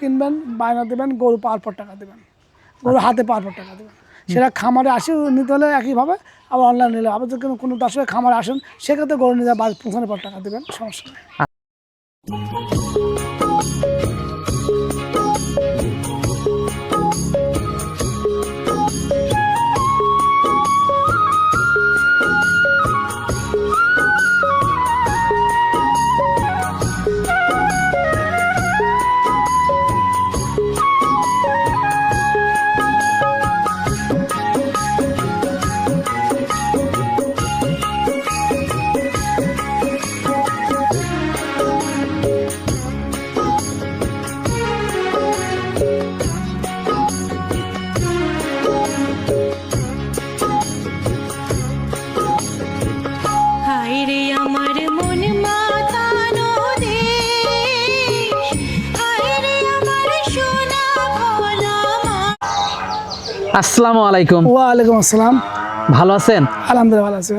কিনবেন বায়না দেবেন গরু পাওয়ার পর টাকা দেবেন। গরু হাতে পাওয়ার পর টাকা দেবেন। সেটা খামারে আসে নিতে হলে একইভাবে আবার অনলাইন নিলে আবার যদি কোনো দর্শকের খামারে আসেন সেক্ষেত্রে গরু নিয়ে বাড়ি পৌঁছানোর পর টাকা দেবেন সমস্যা নেই। আসসালামু আলাইকুম। ওয়ালাইকুম আসসালাম। ভালো আছেন? আলহামদুলিল্লাহ ভালো আছে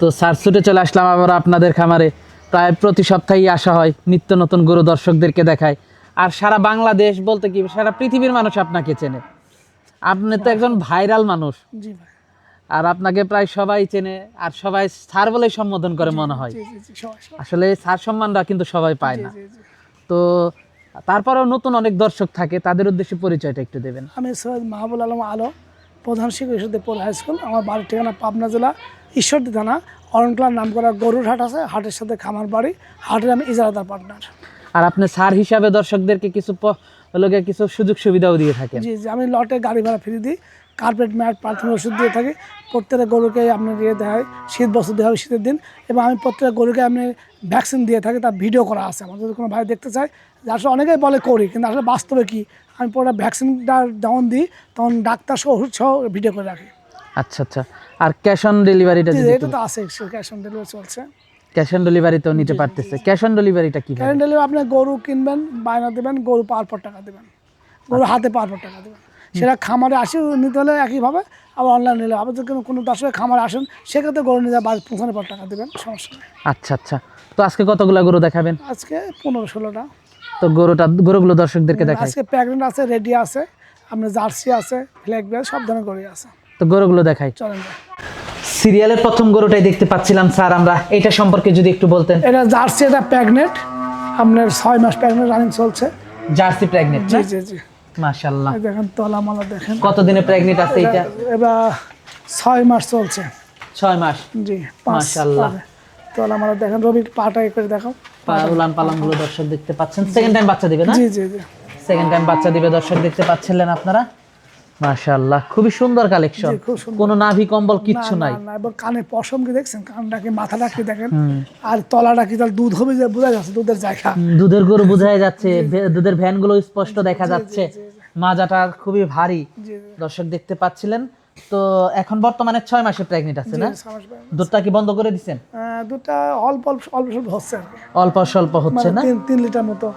তো সার ছুটে চলে আসলাম আবার আপনাদের খামারে। প্রায় প্রতি সপ্তাহেই আসা হয় নিত্য নতুন গরু দর্শকদেরকে দেখায়। আর সারা বাংলাদেশ বলতে কি সারা পৃথিবীর মানুষ আপনাকে চেনে। আপনি তো একজন ভাইরাল মানুষ। আর আপনাকে প্রায় সবাই চেনে আর সবাই স্যার বলে সম্বোধন করে মনে হয়। আসলে স্যার সম্মানটা কিন্তু সবাই পায় না। তো তারপরেও নতুন অনেক দর্শক থাকে তাদের উদ্দেশ্যে পরিচয়টা একটু দেবেন। আমি সৈয়দ মাহবুল আলম আলো প্রধান শিক্ষক ঈশ্বরদেবপুর হাই স্কুল। আমার বাড়ির ঠিকানা পাবনা জেলা ঈশ্বরদী থানা। অরণক্লার নাম করা গরুর হাট আছে হাটের সাথে খামার বাড়ি। হাটের আমি ইজারাদার পার্টনার। আর আপনি স্যার হিসাবে দর্শকদেরকে কিছু লোকে কিছু সুযোগ সুবিধাও দিয়ে থাকেন। জি জি আমি লটে গাড়ি ভাড়া ফ্রি দিই কার্পেট ম্যাট প্রাথমিক ওষুধ দিয়ে থাকি। প্রত্যেকটা গরুকে আপনার দিয়ে দেওয়া হয় শীত বছর দেওয়া হয় শীতের দিন এবং আমি প্রত্যেকটা গরুকে আমি ভ্যাকসিন দিয়ে থাকি তার ভিডিও করা আছে আমার। যদি কোনো ভাই দেখতে চায় যে আসলে অনেকেই বলে করি কিন্তু আসলে বাস্তবে কি? আমি পুরো ভ্যাকসিনটা যখন দিই তখন ডাক্তার সহ ওষুধ সহ ভিডিও করে রাখি। আচ্ছা আচ্ছা। আর ক্যাশ অন ডেলিভারিটা এটা তো আছে ক্যাশ অন ডেলিভারি চলছে। ক্যাশ অন ডেলিভারি তো নিতে পারতেছে। ক্যাশ অন ডেলিভারিটা কি ক্যাশ অন ডেলিভারি আপনি গরু কিনবেন বায়না দেবেন গরু পাওয়ার পর টাকা দেবেন। গরু হাতে পাওয়ার পর টাকা দেবেন। সেটা খামারে আসে নিতে হলে একইভাবে আবার অনলাইন নিলে। আবার যদি কোনো কোনো দর্শক খামারে আসেন সেক্ষেত্রে গরু নিয়ে বাড়ি পৌঁছানোর পর টাকা দেবেন সমস্যা নেই। আচ্ছা আচ্ছা। তো আজকে কতগুলা গরু দেখাবেন? আজকে পনেরো ষোলোটা। তো গরুটা গরুগুলো দর্শকদেরকে দেখাই। আজকে প্যাকেট আছে রেডি আছে আপনার জার্সি আছে ফ্ল্যাগ ব্যাগ সব ধরনের গরু আছে। তো গরুগুলো দেখাই। চলেন। সিরিয়ালের প্রথম গরুটাই দেখতে পাচ্ছিলাম স্যার আমরা। এটা সম্পর্কে যদি একটু বলতেন। এটা জার্সি এটা প্যাগনেট। আপনার ছয় মাস প্যাগনেট রানিং চলছে। জার্সি প্রেগনেন্ট জি জি জি। মাশাআল্লাহ। দেখেন তলামালা দেখেন। কতদিনে প্রেগনেন্ট আছে এটা এবার ছয় মাস চলছে। ছয় মাস? জি মাশাআল্লাহ। তলামালা দেখেন রবি পাটা করে দেখাও। পালানগুলো দর্শক দেখতে পাচ্ছেন। সেকেন্ড টাইম বাচ্চা দিবে না? জি জি জি। সেকেন্ড টাইম বাচ্চা দিবে দর্শক দেখতে পাচ্ছিলেন আপনারা? মাশাআল্লাহ খুবই সুন্দর কালেকশন। কোনো নাভি কম্বল কিচ্ছু নাই। কানে পশম কি দেখছেন? কানটা কি মাথাটা কি দেখেন। আর তলাটা কি তার দুধ হবে বোঝা যাচ্ছে দুধের জায়গা। দুধের গরু বোঝাই যাচ্ছে দুধের ভ্যানগুলো স্পষ্ট দেখা যাচ্ছে। মাজাটা খুবই ভারী। দর্শক দেখতে পাচ্ছিলেন। তো এখন বর্তমানে ছয় মাসের প্রেগনেন্ট আছে না। দুধটা কি বন্ধ করে দিচ্ছেন? দুধটা অল্প অল্প অল্প হচ্ছে। অল্প স্বল্প হচ্ছে মানে না? তিন লিটার মতো।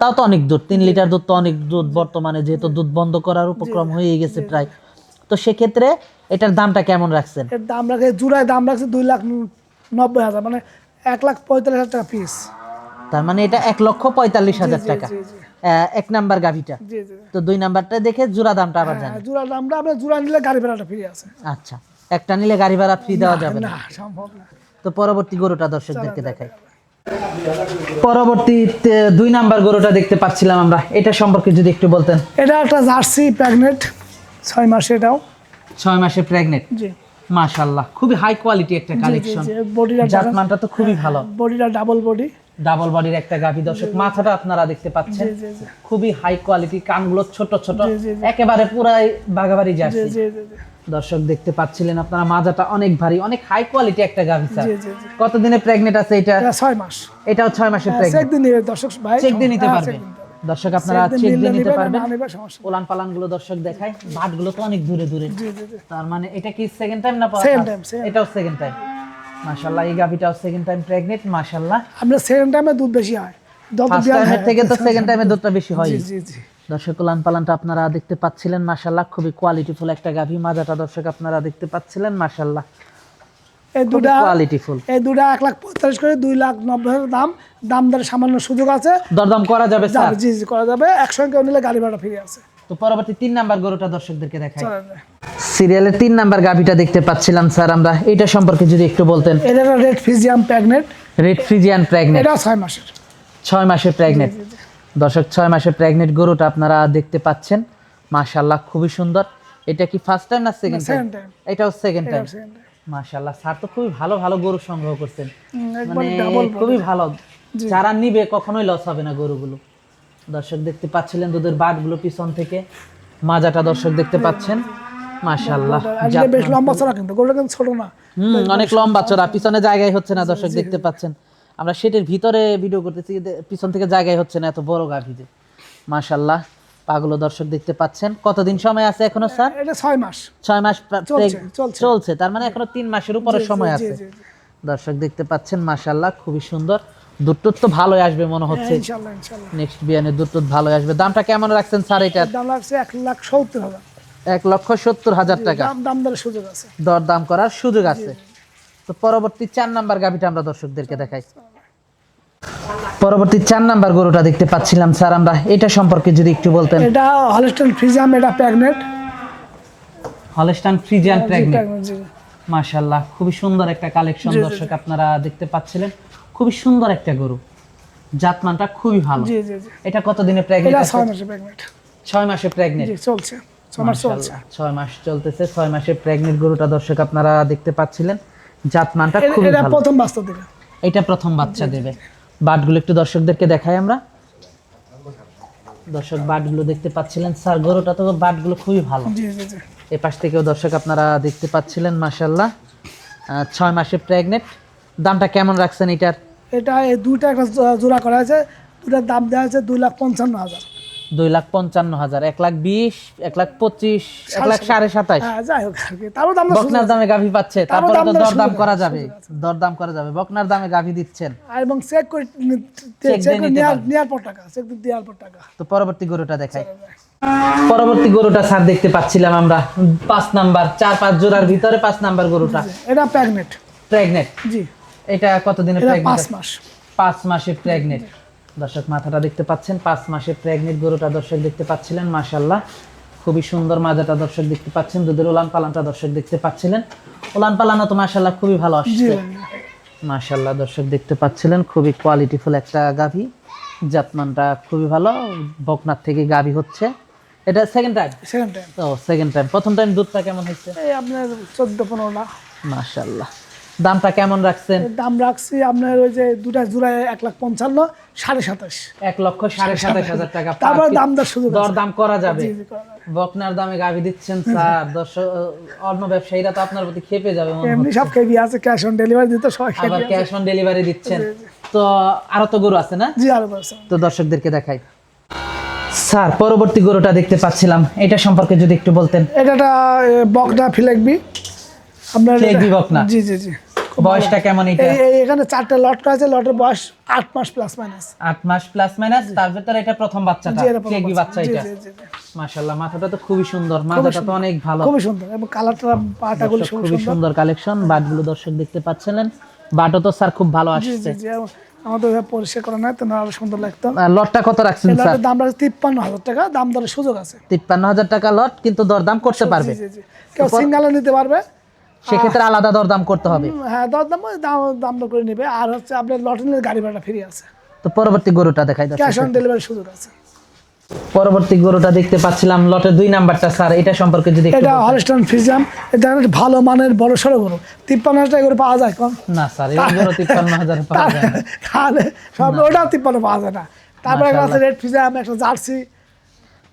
তাও তো অনেক দুধ তিন লিটার দুধ তো অনেক দুধ বর্তমানে যেহেতু দুধ বন্ধ করার উপক্রম হয়ে গেছে প্রায়। তো সেক্ষেত্রে এটার দামটা কেমন রাখছেন? এর দাম রাখে জুড়ায় দাম রাখছে দুই লাখ নব্বই হাজার মানে এক লাখ পঁয়তাল্লিশ হাজার টাকা পিস তার মানে এটা এক লক্ষ পঁয়তাল্লিশ হাজার টাকা। এক নাম্বার গাভিটা। তো দুই নাম্বারটা দেখে জোড়া দামটা আবার জানি হ্যাঁ, জুড়া দামটা আপনার জুড়া নিলে গাড়ি ভাড়াটা ফ্রি আছে। আচ্ছা একটা নিলে গাড়ি ভাড়া ফ্রি দেওয়া যাবে না। না সম্ভব না। তো পরবর্তী গরুটা দর্শকদেরকে দেখাই। পরবর্তী তে- দুই নাম্বার গরুটা দেখতে পাচ্ছিলাম আমরা। এটা সম্পর্কে যদি একটু বলতেন। এটা একটা জার্সি প্রেগনেন্ট ছয় মাসে এটাও। ছয় মাসে প্রেগনেন্ট? জি। মাশাল্লাহ খুবই হাই কোয়ালিটি একটা কালেকশন বডিটা জাতমানটা তো খুবই ভালো। বডিটা ডাবল বডি ডাবল বডির একটা গাভী। দর্শক মাথাটা আপনারা দেখতে পাচ্ছেন। খুবই হাই কোয়ালিটি কানগুলো ছোট ছোট। একেবারে পুরাই বাগাবাড়ি জার্সি। জি জি জি। দর্শক দেখতে পাচ্ছিলেন আপনারা মাজাটা অনেক ভারী অনেক হাই কোয়ালিটি একটা গাভী স্যার। কতদিনে প্রেগনেন্ট আছে এটা? এটা ছয় মাস। এটাও ছয় মাসের চেক দিন দর্শক ভাই চেক নিতে হ্যাঁ, পারবে। দিন নিতে হবে। দর্শক আপনারা দিন চেক দিয়ে নিতে পারবেন। ওলান পালানগুলো দর্শক দেখায় বাটগুলো তো অনেক দূরে দূরে। তার মানে এটা কি সেকেন্ড টাইম না time, second এটাও সেকেন্ড টাইম মাশাআল্লাহ এই গাভিটাও সেকেন্ড টাইম প্রেগনেন্ট মাশাআল্লাহ। আপনার সেকেন্ড টাইমে দুধ বেশি হয়। ফার্স্ট টাইমের হয়- থেকে তো সেকেন্ড টাইমে দুধটা বেশি হয়। জি জি জি। দর্শক উলান পালানটা আপনারা দেখতে পাচ্ছিলেন মাশাআল্লাহ। খুবই কোয়ালিটিফুল একটা গাভি মাজাটা দর্শক আপনারা দেখতে পাচ্ছিলেন মাশাআল্লাহ। এই দুটা কোয়ালিটি ফুল এই দুটা এক লাখ পঁয়তাল্লিশ করে দুই লাখ নব্বই দাম। দাম সামান্য সুযোগ আছে। দরদাম করা যাবে স্যার। জি জি করা যাবে। কেউ নিলে গাড়ি ভাড়া ফ্রি আছে তো পরবর্তী তিন নাম্বার গরুটা দর্শকদেরকে দেখাই। সিরিয়ালের তিন নাম্বার গাভিটা দেখতে পাচ্ছিলাম স্যার আমরা। এটা সম্পর্কে যদি একটু বলতেন। এটা red Friesian pregnant red Friesian pregnant. এটা ছয় মাসের। ছয় মাসের প্রেগনেন্ট। দর্শক ছয় মাসের প্রেগনেন্ট গরুটা আপনারা দেখতে পাচ্ছেন। মাশাল্লাহ খুবই সুন্দর। এটা কি ফার্স্ট টাইম না সেকেন্ড টাইম। এটাও সেকেন্ড টাইম মাশাল্লাহ স্যার তো খুবই ভালো ভালো গরু সংগ্রহ করছেন। মানে খুবই ভালো। যারা নিবে কখনোই লস হবে না গরুগুলো। দর্শক দেখতে পাচ্ছিলেন দুধের বাটগুলো পিছন থেকে। মাজাটা দর্শক দেখতে পাচ্ছেন। মাশাল্লাহ আজকে বেশ লম্বা চড়া কিন্তু। গরুটা কিন্তু ছোট না। অনেক লম্বা চড়া। পিছনে জায়গায় হচ্ছে না দর্শক দেখতে পাচ্ছেন। আমরা সেটের ভিতরে ভিডিও করতেছি পিছন থেকে জায়গায় হচ্ছে না এত বড় গাভিতে মাশাল্লাহ পাগুলো দর্শক দেখতে পাচ্ছেন। কতদিন সময় আছে এখনও স্যার? এটা ছয় মাস। ছয় মাস চলছে, তার মানে এখনও তিন মাসের উপরে সময় আছে। দর্শক দেখতে পাচ্ছেন মাশাল্লাহ খুবই সুন্দর। দুধ তো ভালোই আসবে মনে হচ্ছে। হ্যাঁ, ইনশাল্লাহ ইনশাল্লাহ নেক্সট বিয়ানের দুধ ভালোই আসবে। দামটা কেমন রাখছেন স্যার এটা? দাম লাগছে এক লাখ সত্তর হাজার। এক লক্ষ সত্তর হাজার টাকা। দাম দাম সুযোগ আছে। দর দাম করার সুযোগ আছে। তো পরবর্তী চার নাম্বার গাভিটা আমরা দর্শকদেরকে দেখাই। পরবর্তী চার নাম্বার গরুটা দেখতে পাচ্ছিলাম স্যার আমরা। এটা সম্পর্কে যদি একটু বলতেন। এটা হলস্টেন ফ্রিজিয়াম এটা প্যাগনেট হলস্টান প্রেগনেন্ট প্যাগনেট জি। খুবই সুন্দর একটা কালেকশন দর্শক আপনারা দেখতে পাচ্ছিলেন। খুবই সুন্দর একটা গরু। জাতমানটা খুবই ভালো। জি জি এটা কতদিনে এটা প্রেগনেন্ট ছয় মাসের প্যাগনেট ছয় মাসে প্রেগনেন্ট জি চলছে। ছয় মাস চলছে। ছয় মাস চলতেছে ছয় মাসে প্রেগনেন্ট গরুটা দর্শক আপনারা দেখতে পাচ্ছিলেন। জাতমানটা খুবই এটা ভালো। প্রথম বাস্তব দিকে এটা প্রথম বাচ্চা দেবে। বাটগুলো একটু দর্শকদেরকে দেখাই আমরা। দর্শক বাটগুলো দেখতে পাচ্ছিলেন। স্যার গরুটা তো বাটগুলো খুবই ভালো। এ পাশ থেকেও দর্শক আপনারা দেখতে পাচ্ছিলেন মাসাল্লাহ ছয় মাসে প্রেগনেন্ট দামটা কেমন রাখছেন এটার? এটা এই দুইটা একটা জোড়া করা আছে। দুটার দাম দেওয়া আছে দুই লাখ পঞ্চান্ন হাজার। দুই লাখ পঞ্চান্ন হাজার এক লাখ বিশ এক লাখ পঁচিশ এক লাখ সাড়ে সাতাশ হ্যাঁ বকনার দামে গাভি পাচ্ছে তারপর তো দরদাম করা যাবে দরদাম করা যাবে। বকনার দামে গাভি দিচ্ছেন। এবং চেক করে চেক করে নেওয়ার পর টাকা চেক দেওয়ার পর টাকা। তো পরবর্তী গরুটা দেখাই। পরবর্তী গরুটা স্যার দেখতে পাচ্ছিলাম আমরা। পাঁচ নাম্বার চার পাঁচ জোড়ার ভিতরে পাঁচ নাম্বার গরুটা। এটা প্যাগনেট প্রেগনেন্ট জি। এটা কতদিনের এটা পাঁচ মাস। পাঁচ মাসে প্রেগনেন্ট দর্শক মাথাটা দেখতে পাচ্ছেন পাঁচ মাসের প্রেগনেন্ট গরুটা দর্শক দেখতে পাচ্ছিলেন মাশাল্লাহ খুবই সুন্দর মাজাটা দর্শক দেখতে পাচ্ছেন দুধের উলান পালানটা দর্শক দেখতে পাচ্ছিলেন। উলান পালানো তো মাশাল্লাহ খুবই ভালো আসছে। মাশাল্লাহ দর্শক দেখতে পাচ্ছিলেন খুবই কোয়ালিটিফুল একটা গাভী। জাতমানটা খুবই ভালো বকনার থেকে গাভী হচ্ছে। এটা সেকেন্ড টাইম সেকেন্ড টাইম ও সেকেন্ড টাইম প্রথম টাইম দুধটা কেমন হয়েছে? এই আপনার চোদ্দ পনেরোটা মাশাল্লাহ দামটা কেমন রাখছেন? দাম রাখছি আপনার ওই যে দুটা জোড়ায় এক লাখ পঞ্চান্ন সাড়ে সাতাশ। এক লক্ষ সাড়ে সাতাশ হাজার টাকা তারপর। দাম দর সুযোগ দর দাম করা যাবে। বকনার দামে গাভি দিচ্ছেন স্যার। দর্শক অন্য ব্যবসায়ীরা তো আপনার প্রতি খেপে যাবে এমনি সব কেবি আছে ক্যাশ অন ডেলিভারি দিতে সবাই আবার ক্যাশ অন ডেলিভারি দিচ্ছেন। তো আরও তো গরু আছে না? জি আরও বলছেন তো দর্শকদেরকে দেখাই। স্যার পরবর্তী গরুটা দেখতে পাচ্ছিলাম। এটা সম্পর্কে যদি একটু বলতেন। এটা বকনা ফিলেকবি। আপনার ফিলেকবি বকনা। জি জি জি। বয়সটা কেমন এটা? এখানে চারটে লট আছে লটের বয়স আট মাস প্লাস মাইনাস আট মাস প্লাস মাইনাস তার ভেতরে এটা প্রথম বাচ্চাটা বাচ্চা। এটা। মাশাল্লাহ মাথাটা তো খুবই সুন্দর মাথাটা তো অনেক ভালো। খুবই সুন্দর। এবং কালারটা পাটাগুলো খুবই সুন্দর। কালেকশন বাটগুলো দর্শক দেখতে পাচ্ছিলেন। বাটও তো স্যার খুব ভালো আসছে। আমাদের ওইভাবে পরিষ্কার করা নাই তো না আরও সুন্দর লাগতো। লটটা কত রাখছেন স্যার দাম রাখছে তিপ্পান্ন হাজার টাকা দাম দরের সুযোগ আছে। তিপ্পান্ন হাজার টাকা লট কিন্তু দরদাম করতে পারবে। কেউ সিঙ্গালে নিতে পারবে। সেক্ষেত্রে আলাদা দরদাম করতে হবে। হ্যাঁ দর দাম দাম দর করে নেবে। আর হচ্ছে আপনার লটে গাড়ি ভাড়া ফ্রি আছে। তো পরবর্তী গরুটা দেখাই দর্শক। ক্যাশ অন ডেলিভারি সুযোগ আছে। পরবর্তী গরুটা দেখতে পাচ্ছিলাম লটের দুই নাম্বারটা স্যার এটা সম্পর্কে যদি এটা বলতেন। হলস্টাইন ফিজিয়াম এটা একটা ভালো মানের বড় সড়ো গরু। তিপ্পান্ন হাজার টাকা করে পাওয়া যায় কম। না স্যার এই গরু তিপ্পান্ন হাজার পাওয়া যায়। তাহলে সব ওটাও তিপ্পান্ন পাওয়া যায় না। তারপরে একটা আছে রেড ফিজিয়াম একটা জার্সি।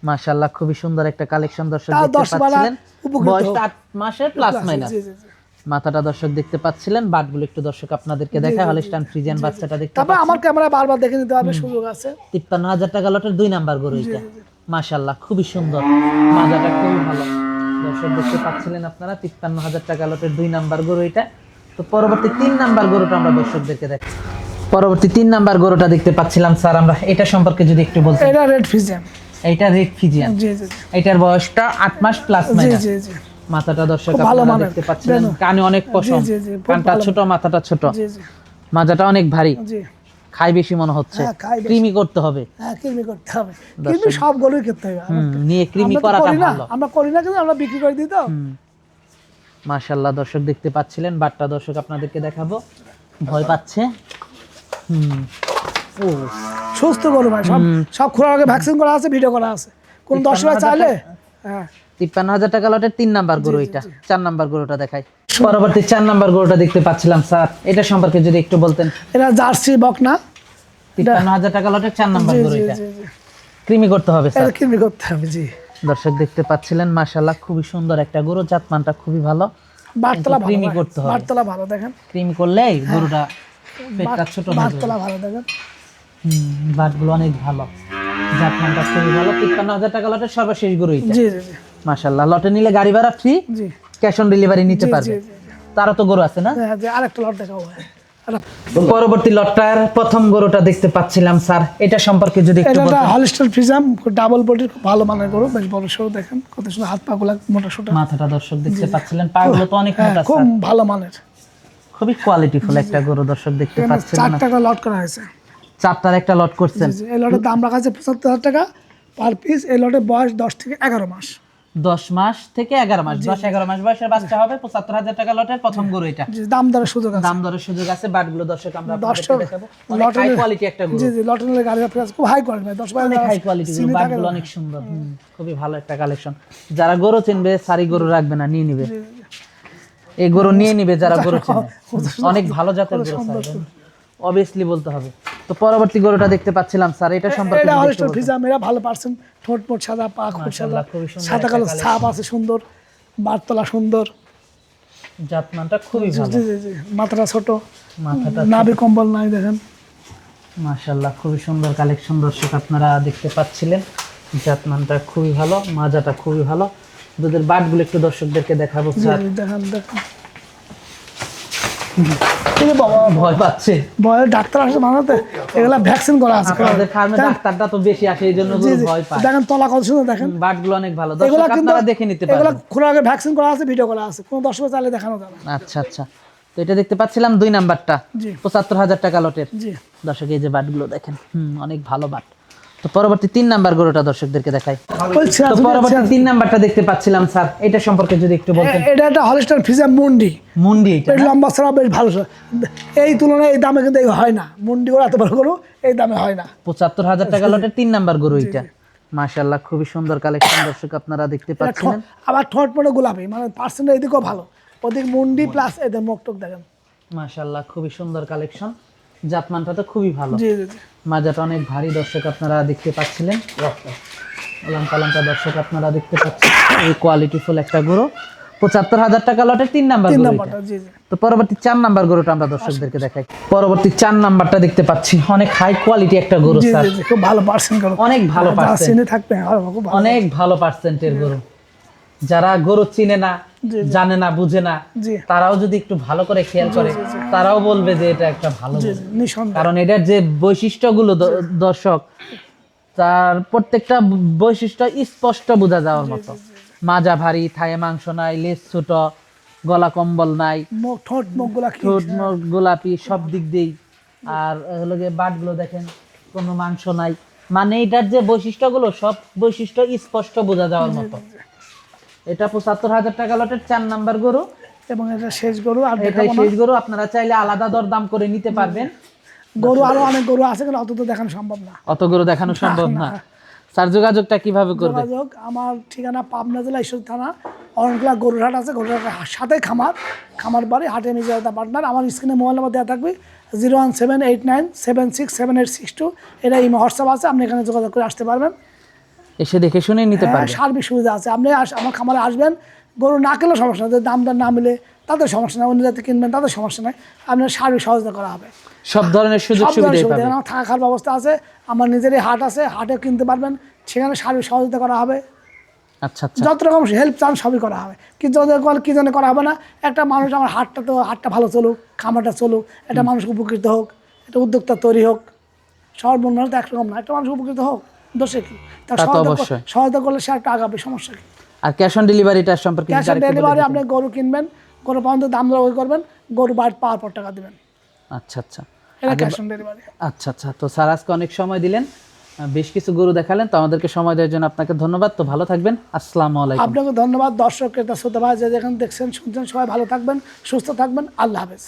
মাশাআল্লাহ খুবই সুন্দর একটা কালেকশন দর্শক দেখতে পাচ্ছিলেন। বয়সটা আট মাসের প্লাস মাইনাস মাথাটা দর্শক দেখতে পাচ্ছিলেন বাটগুলো একটু দর্শক আপনাদেরকে দেখায়। হলস্টান ফ্রিজিয়ান বাচ্চাটা দেখতে তারপর আমার ক্যামেরা বারবার দেখে নিতে পারবে সুযোগ আছে। তিপ্পান্ন হাজার টাকা লটের দুই নাম্বার গরু এটা। মাশাল্লাহ খুবই সুন্দর। মাজাটা খুবই ভালো। দর্শক দেখতে পাচ্ছিলেন আপনারা তিপ্পান্ন হাজার টাকা লটের দুই নাম্বার গরু এটা। তো পরবর্তী তিন নাম্বার গরুটা আমরা দর্শকদেরকে দেখ পরবর্তী তিন নাম্বার গরুটা দেখতে পাচ্ছিলাম স্যার আমরা এটা সম্পর্কে যদি একটু বলতেন। এটা রেড ফিজিয়াম এটা রেড ফিজিয়ান। এটার বয়সটা আট মাস প্লাস মাইনাস মাথাটা দর্শক আপনারা দেখতে পাচ্ছিলেন। দেখুন। কানে অনেক পশম। কানটা ছোট মাথাটা ছোট। মাজাটা অনেক ভারী। খাই বেশি মনে হচ্ছে। হ্যাঁ। কৃমি করতে হবে। হ্যাঁ কৃমি করতে হবে। কৃমি সব গরুই করতে হবে। নিয়ে কৃমি আমরা করাটা ভালো। আমরা করি না কিন্তু আমরা বিক্রি করে দিই তো। মাশাল্লাহ দর্শক দেখতে পাচ্ছিলেন। বাটটা দর্শক আপনাদেরকে দেখাবো। ভয় পাচ্ছে। হুম। ও। সুস্থ গরু ভাই সব সব খোলার আগে ভ্যাকসিন করা আছে ভিডিও করা আছে। কোন দশ টাকা চাইলে? হ্যাঁ। তিপ্পান্ন হাজার টাকা লটের তিন নাম্বার গরু এটা। চার নাম্বার গরুটা দেখাই। পরবর্তী চার নাম্বার গরুটা দেখতে পাচ্ছিলাম স্যার। এটা সম্পর্কে যদি একটু বলতেন। এটা জার্সি বকনা। তিপ্পান্ন হাজার টাকা লটের চার নাম্বার গরু এটা। কৃমি করতে হবে স্যার। কৃমি করতে হবে জি। দর্শক দেখতে পাচ্ছিলেন মাশাল্লাহ খুবই সুন্দর একটা গরু। জাতমানটা খুবই ভালো। বাটতলা ভালো কৃমি করতে হবে। বাটতলা ভালো দেখেন। কৃমি করলেই গরুটা পেটটা ছোট হয়ে বাটতলা ভালো দেখেন। বাটগুলো অনেক ভালো। জাতমানটা খুবই ভালো তিপ্পান্ন হাজার টাকা লটের সর্বশেষ গরু এটা। জি জি লটে নিলে গাড়ি ভাড়া ফ্রি জি ক্যাশ অন ডেলিভারি নিতে পারবে। তারও তো গরু আছে না? হ্যাঁ আরেকটা লট দেখাবো পরবর্তী লটটার প্রথম গরুটা দেখতে পাচ্ছিলাম স্যার। এটা সম্পর্কে যদি একটু এটা বলতেন। হলিস্টার ফ্রিজাম ডাবল বডির খুব ভালো মানের গরু। বেশ বড় সরু দেখেন কত সুন্দর হাত পা গুলা মোটা সোটা। মাথাটা দর্শক দেখতে পাচ্ছিলেন পাগুলো তো অনেক হ্যাঁ মোটা খুব ভালো মানের। খুবই কোয়ালিটিফুল একটা গরু দর্শক দেখতে পাচ্ছেন একটা লট করা হয়েছে। চারটার একটা লট করছেন। এই লটের দাম রাখা আছে পঁচাত্তর হাজার টাকা পার পিস এই লটের বয়স দশ থেকে এগারো মাস। দশ মাস থেকে এগারো মাস। দশ এগারো মাস বয়সের বাচ্চা হবে পঁচাত্তর হাজার টাকা লটের প্রথম গরু এটা। দাম দরের সুযোগ আছে। দাম দরের সুযোগ আছে বাটগুলো দর্শক আমরা অনেক হাই কোয়ালিটি একটা গরু। জি জি লটের গাড়ি আছে খুব হাই কোয়ালিটি দশ অনেক হাই কোয়ালিটি গরু বাটগুলো অনেক সুন্দর। খুবই ভালো একটা কালেকশন যারা গরু চিনবে সারি গরু রাখবে না নিয়ে নিবে। এই গরু নিয়ে নিবে যারা গরু চেনে। অনেক ভালো জাতের গরু অবভিয়াসলি বলতে হবে। তো পরবর্তী গরুটা দেখতে পাচ্ছিলাম স্যার এটা সম্পর্কে এটা হলিস্টার ফ্রিজাম এরা ভালো পার্সেন্ট ঠোঁট মোট সাদা পা খুব সাদা। খুবই সুন্দর সাদা কালো ছাপ আছে সুন্দর। বারতলা সুন্দর। জাতমানটা খুবই ভালো। মাথাটা ছোট। মাথাটা নাভি কম্বল নাই দেখেন। মাশাল্লাহ খুবই সুন্দর কালেকশন দর্শক আপনারা দেখতে পাচ্ছিলেন। জাতমানটা খুবই ভালো মাজাটা খুবই ভালো। দুধের বাটগুলো একটু দর্শকদেরকে দেখাবো স্যার। দেখেন দেখেন। বাবা ভয় পাচ্ছে। বয়ের ডাক্তার আসে এগুলা ভ্যাকসিন করা আছে। আপনাদের ফার্মে ডাক্তারটা তো বেশি আসে এই জন্য ভয় পায়। দেখেন তলা কত সুন্দর দেখেন। বাটগুলো অনেক ভালো। দর্শক আপনারা দেখে নিতে এগুলা পারবেন। খোলার আগে ভ্যাকসিন করা আছে ভিডিও করা আছে। কোনো দর্শক চাইলে দেখানো যাবে। আচ্ছা আচ্ছা। তো এটা দেখতে পাচ্ছিলাম দুই নাম্বারটা। পঁচাত্তর হাজার টাকা লটের। দর্শক এই যে বাটগুলো দেখেন। হুম অনেক ভালো বাট। তো পরবর্তী তিন নাম্বার গরুটা দর্শকদেরকে দেখাই। তো পরবর্তী তিন নাম্বারটা দেখতে পাচ্ছিলাম স্যার। এটা সম্পর্কে যদি একটু বলতেন। এটা একটা হলিস্টার ফিজা মুন্ডি। মুন্ডি এটা লম্বা ছাড়া বেশ ভালো এই তুলনায় এই দামে কিন্তু হয় না। মুন্ডি করে এত বড় গরু এই দামে হয় না। পঁচাত্তর হাজার টাকা লটের তিন নাম্বার গরু এটা মাশাল্লাহ খুবই সুন্দর কালেকশন দর্শক আপনারা দেখতে পাচ্ছেন আবার ঠোঁট পড়ে গোলাপি মানে পার্সেন্ট এদিকেও ভালো। ওদিক মুন্ডি প্লাস এদের মুখ টুক দেখেন। মাশাল্লাহ খুবই সুন্দর কালেকশন জাতমানটা তো খুবই ভালো। মাজাটা অনেক ভারী দর্শক আপনারা দেখতে পাচ্ছিলেন। লঙ্কা লঙ্কা দর্শক আপনারা দেখতে পাচ্ছেন। এই কোয়ালিটিফুল একটা গরু। পঁচাত্তর হাজার টাকা লটের তিন নাম্বার তো পরবর্তী চার নাম্বার গরুটা আমরা দর্শকদেরকে দেখাই। পরবর্তী চার নাম্বারটা দেখতে পাচ্ছি। অনেক হাই কোয়ালিটি একটা গরু স্যার খুব ভালো পার্সেন্ট অনেক ভালো পার্সেন্ট থাকবে অনেক ভালো পার্সেন্টের গরু। যারা গরু চিনে না জানে না বুঝে না তারাও যদি একটু ভালো করে খেয়াল করে তারাও বলবে যে এটা একটা ভালো কারণ এটার যে বৈশিষ্ট্যগুলো দর্শক তার প্রত্যেকটা বৈশিষ্ট্য স্পষ্ট বোঝা যাওয়ার মতো। মাজা ভারী থায়ে মাংস নাই লেজ ছোট গলা কম্বল নাই ঠোঁট মুখ গোলাপি সব দিক দিয়েই। আর হলো গিয়ে বাটগুলো দেখেন কোনো মাংস নাই। মানে এটার যে বৈশিষ্ট্যগুলো সব বৈশিষ্ট্য স্পষ্ট বোঝা যাওয়ার মতো। এটা পঁচাত্তর হাজার টাকা লটের চার নাম্বার গরু এবং এটা শেষ গরু আর এটাই শেষ গরু আপনারা চাইলে আলাদা দর দাম করে নিতে পারবেন। গরু আরও অনেক গরু আছে কিন্তু অত তো দেখানো সম্ভব না। অত গরু দেখানো সম্ভব না। স্যার যোগাযোগটা কীভাবে করবে যোগাযোগ আমার ঠিকানা পাবনা জেলা ঈশ্বর থানা অরণকলা গরুরহাট আছে গরুরহাটের সাথে খামার খামার বাড়ি হাটে নিজে পার্টনার। আমার স্ক্রিনে মোবাইল নাম্বার দেওয়া থাকবে zero one seven eight nine seven six seven eight six two. এটা ইমো হোয়াটসঅ্যাপ আছে আপনি এখানে যোগাযোগ করে আসতে পারবেন। এসে দেখে শুনে নিতে হ্যাঁ, পারবেন সার্বিক সুবিধা আছে। আপনি আমার খামারে আসবেন গরু না কিনলেও সমস্যা নেই যদি দাম দর না মিলে তাদের সমস্যা নেই অন্য যাতে কিনবেন তাদের সমস্যা নেই। আপনার সার্বিক সহযোগিতা করা হবে। সব ধরনের সুযোগ সুবিধা। আমার থাকা খাওয়ার ব্যবস্থা আছে আমার নিজেরই হাট আছে হাটে কিনতে পারবেন সেখানে সার্বিক সহযোগিতা করা হবে। আচ্ছা আচ্ছা। যত রকম হেল্প চান সবই করা হবে। কি জন্য কল- কি জন্য করা হবে না। একটা মানুষ আমার হাটটা তো হাটটা ভালো চলুক খামারটা চলুক একটা মানুষ উপকৃত হোক একটা উদ্যোক্তা তৈরি হোক সবার মন তো একরকম না একটা মানুষ উপকৃত হোক। দোষে কি? তার সহায়তা করলে সে একটা আগাবে সমস্যা কি? আর ক্যাশ অন ডেলিভারিটা সম্পর্কে ক্যাশ অন ডেলিভারি আপনি গরু কিনবেন গরু দাম করবেন গরু পাওয়ার পর টাকা দিবেন। আচ্ছা আচ্ছা। ক্যাশ অন ডেলিভারি আচ্ছা আচ্ছা। তো স্যার আজকে অনেক সময় দিলেন বেশ কিছু গরু দেখালেন তো আমাদেরকে সময় দেওয়ার জন্য আপনাকে ধন্যবাদ। তো ভালো থাকবেন। আসসালামু আলাইকুম। আপনাকে ধন্যবাদ দর্শক ক্রেতা শ্রোতা ভাই যে যেখানে দেখছেন শুনছেন সবাই ভালো থাকবেন সুস্থ থাকবেন। আল্লাহ হাফেজ।